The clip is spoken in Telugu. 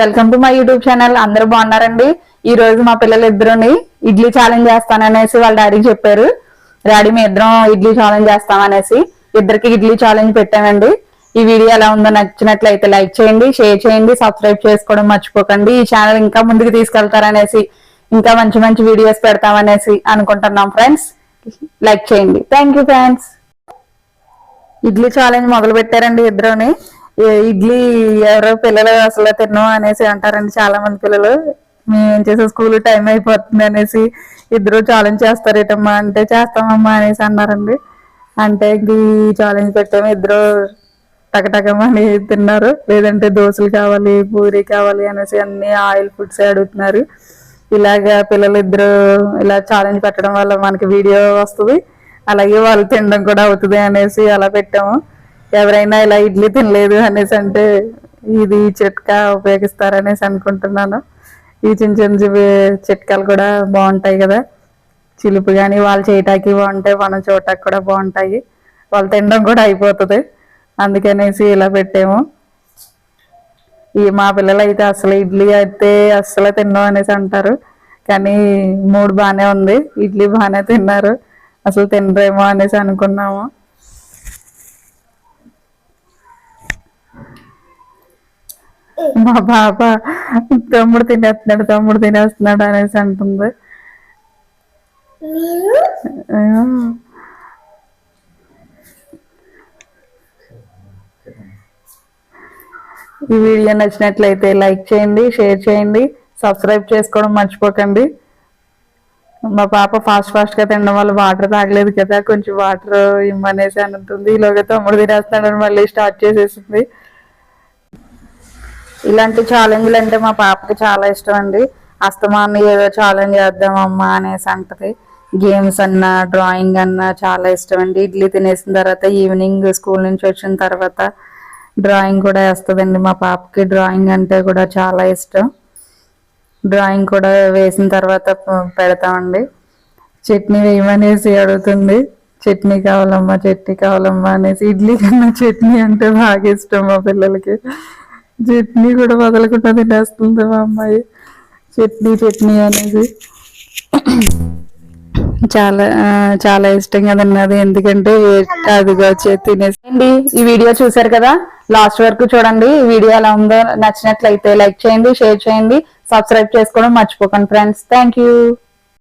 Welcome to my YouTube channel అందరూ బాగున్నారండి? ఈ రోజు మా పిల్లలు ఇద్దరుని ఇడ్లీ ఛాలెంజ్ చేస్తాననేసి వాళ్ళ డాడీకి చెప్పారు. డాడీ మీ ఇద్దరం ఇడ్లీ ఛాలెంజ్ చేస్తామనేసి ఇద్దరికి ఇడ్లీ ఛాలెంజ్ పెట్టామండి. ఈ వీడియో ఎలా ఉందో నచ్చినట్లయితే లైక్ చేయండి షేర్ చేయండి సబ్స్క్రైబ్ చేసుకోవడం మర్చిపోకండి. ఈ ఛానల్ ఇంకా ముందుకు తీసుకెళ్తారనేసి ఇంకా మంచి మంచి వీడియోస్ పెడతామనేసి అనుకుంటున్నాం ఫ్రెండ్స్ లైక్ చేయండి. Thank you friends idli challenge మొదలు పెట్టారండి ఇద్దరుని. ఇడ్లీ ఎవరో పిల్లలు అసలు తిన్నాం అనేసి అంటారండి చాలా మంది పిల్లలు. మేము చేసే స్కూల్ టైం అయిపోతుంది అనేసి ఇద్దరు ఛాలెంజ్ చేస్తారేటమ్మా అంటే చేస్తామమ్మా అనేసి అన్నారండి. అంటే ఇంక ఈ ఛాలెంజ్ పెట్టాము ఇద్దరు టకటకమని తిన్నారు. లేదంటే దోశలు కావాలి పూరి కావాలి అనేసి అన్ని ఆయిల్ ఫుడ్స్ అడుగుతున్నారు. ఇలాగా పిల్లలు ఇద్దరు ఇలా ఛాలెంజ్ పెట్టడం వల్ల మనకి వీడియో వస్తుంది. అలాగే వాళ్ళు తినడం కూడా అవుతుంది అనేసి అలా పెట్టాము. ఎవరైనా ఇలా ఇడ్లీ తినలేదు అనేసి అంటే ఇది చిట్కా ఉపయోగిస్తారనేసి అనుకుంటున్నాను. ఈ చిన్న చిన్న చిట్కాలు కూడా బాగుంటాయి కదా. చిలుపు కానీ వాళ్ళు చేయటానికి బాగుంటాయి మనం చూడటానికి కూడా బాగుంటాయి. వాళ్ళు తినడం కూడా అయిపోతుంది. అందుకనేసి ఇలా పెట్టాము. ఈ మా పిల్లలు అయితే అసలు ఇడ్లీ అయితే అస్సలు తిన్నాం అనేసి అంటారు. కానీ మూడు బాగానే ఉంది. ఇడ్లీ బాగానే తిన్నారు. అసలు తినరేమో అనేసి అనుకున్నాము. మా పాప తమ్ముడు తినేస్తున్నాడు తమ్ముడు తినేస్తున్నాడు అనేసి అంటుంది. ఈ వీడియో నచ్చినట్లయితే లైక్ చేయండి షేర్ చేయండి సబ్స్క్రైబ్ చేసుకోవడం మర్చిపోకండి. మా పాప ఫాస్ట్ ఫాస్ట్గా తినడం వల్ల వాటర్ తాగలేదు కదా కొంచెం వాటర్ ఇమ్మనేసి అని ఉంటుంది ఈలోగా తమ్ముడు తినేస్తాడని మళ్ళీ స్టార్ట్ చేసేసింది. ఇలాంటి ఛాలెంజ్లు అంటే మా పాపకి చాలా ఇష్టం అండి. అస్తమాన్ని ఏదో ఛాలెంజ్ చేద్దామమ్మా అనేసి అంటది గేమ్స్ అన్నా డ్రాయింగ్ అన్నా చాలా ఇష్టం అండి. ఇడ్లీ తినేసిన తర్వాత ఈవినింగ్ స్కూల్ నుంచి వచ్చిన తర్వాత డ్రాయింగ్ కూడా వేస్తుందండి మా పాపకి. డ్రాయింగ్ అంటే కూడా చాలా ఇష్టం. డ్రాయింగ్ కూడా వేసిన తర్వాత పెడతామండి. చట్నీ వేయమనేసి అడుగుతుంది. చట్నీ కావాలమ్మా చట్నీ కావాలమ్మా అనేసి ఇడ్లీ కన్నా చట్నీ అంటే బాగా ఇష్టం మా పిల్లలకి. చట్నీ కూడా వదలకుండా తినేస్తుంది మా అమ్మాయి. చట్నీ చట్నీ అనేది చాలా చాలా ఇష్టంగా తిన్నది. ఎందుకంటే అదిగా తినేసండి తినేసి. ఈ వీడియో చూసారు కదా? లాస్ట్ వరకు చూడండి. ఈ వీడియో ఎలా ఉందో నచ్చినట్లయితే లైక్ చేయండి షేర్ చేయండి సబ్స్క్రైబ్ చేసుకోవడం మర్చిపోకండి ఫ్రెండ్స్. Thank you